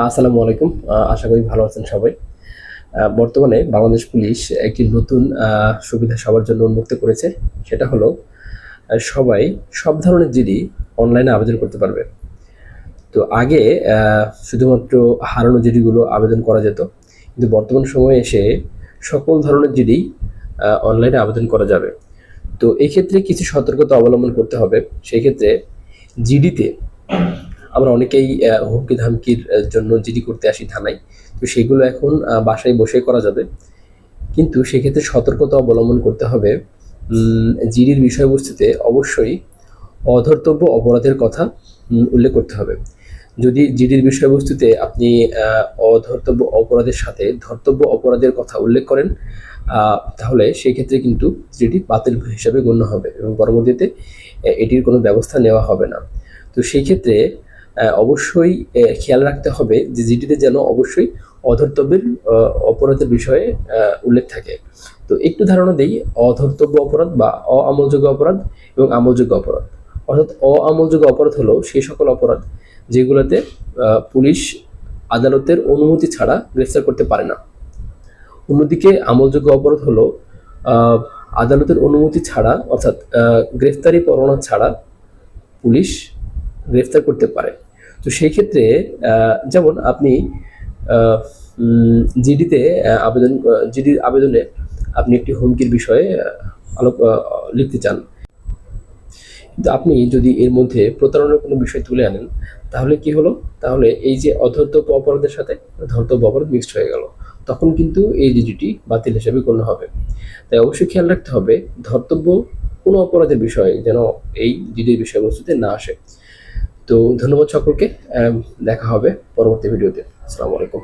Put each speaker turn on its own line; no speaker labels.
আসসালামু আলাইকুম। আশা করি ভালো আছেন সবাই। বর্তমানে বাংলাদেশ পুলিশ একটি নতুন সুবিধা সবার জন্য উন্মুক্ত করেছে। সেটা হলো সবাই সব ধরনের জিডি অনলাইনে আবেদন করতে পারবে। তো আগে শুধুমাত্র হারানো জিডিগুলো আবেদন করা যেত। কিন্তু বর্তমান সময়ে এসে সকল ধরনের জিডি অনলাইনে আবেদন করা যাবে। তো এক্ষেত্রে কিছু সতর্কতা অবলম্বন করতে হবে। সেই ক্ষেত্রে জিডিতে আমরা অনেকেই হুমকি ধামকির জন্য জিডি করতে আসি থানায়। তো সেগুলো এখন বাসায় বসে করা যাবে। কিন্তু সেক্ষেত্রে সতর্কতা অবলম্বন করতে হবে। জিডির বিষয়বস্তুতে অবশ্যই অধর্তব্য অপরাধের কথা উল্লেখ করতে হবে। যদি জিডির বিষয়বস্তুতে আপনি অধর্তব্য অপরাধের সাথে ধর্তব্য অপরাধের কথা উল্লেখ করেন তাহলে সেক্ষেত্রে কিন্তু জিডি বাতিল হিসাবে গণ্য হবে এবং পরবর্তীতে এটির কোনো ব্যবস্থা নেওয়া হবে না। তো সেই ক্ষেত্রে অবশ্যই খেয়াল রাখতে হবে যে জিডিতে যেন অবশ্যই অধর্তব্যের অপরাধের বিষয়ে উল্লেখ থাকে। তো একটু ধারণা দেই, অধর্তব্য অপরাধ বা অআমলযোগ্য অপরাধ এবং আমলযোগ্য অপরাধ। অর্থাৎ অআমলযোগ্য অপরাধ হলো সেই সকল অপরাধ যেগুলোতে পুলিশ আদালতের অনুমতি ছাড়া গ্রেফতার করতে পারে না। অন্যদিকে আমলযোগ্য অপরাধ হলো আদালতের অনুমতি ছাড়া, অর্থাৎ গ্রেফতারি পরোয়ানা ছাড়া পুলিশ গ্রেফতার করতে পারে। তো সেই ক্ষেত্রে যেমন আপনি জিডিতে আবেদন জিডির আবেদনে আপনি একটি হুমকির বিষয়ে আলোক লিখতে চান। কিন্তু আপনি যদি এর মধ্যে প্রতারণার কোনো বিষয় তুলে আনেন, তাহলে কি হলো? তাহলে এই যে অধর্তব্য অপরাধের সাথে ধর্তব্য অপরাধ মিক্সড হয়ে গেল। তখন কিন্তু এই জিডিটি বাতিল হিসেবে গণ্য হবে। তাই অবশ্যই খেয়াল রাখতে হবে, ধর্তব্য কোনো অপরাধের বিষয়ে যেন এই জিডির বিষয়বস্তুতে না আসে। তো ধন্যবাদ সকলকে দেখা হবে পরবর্তী ভিডিওতে। আসসালামু আলাইকুম।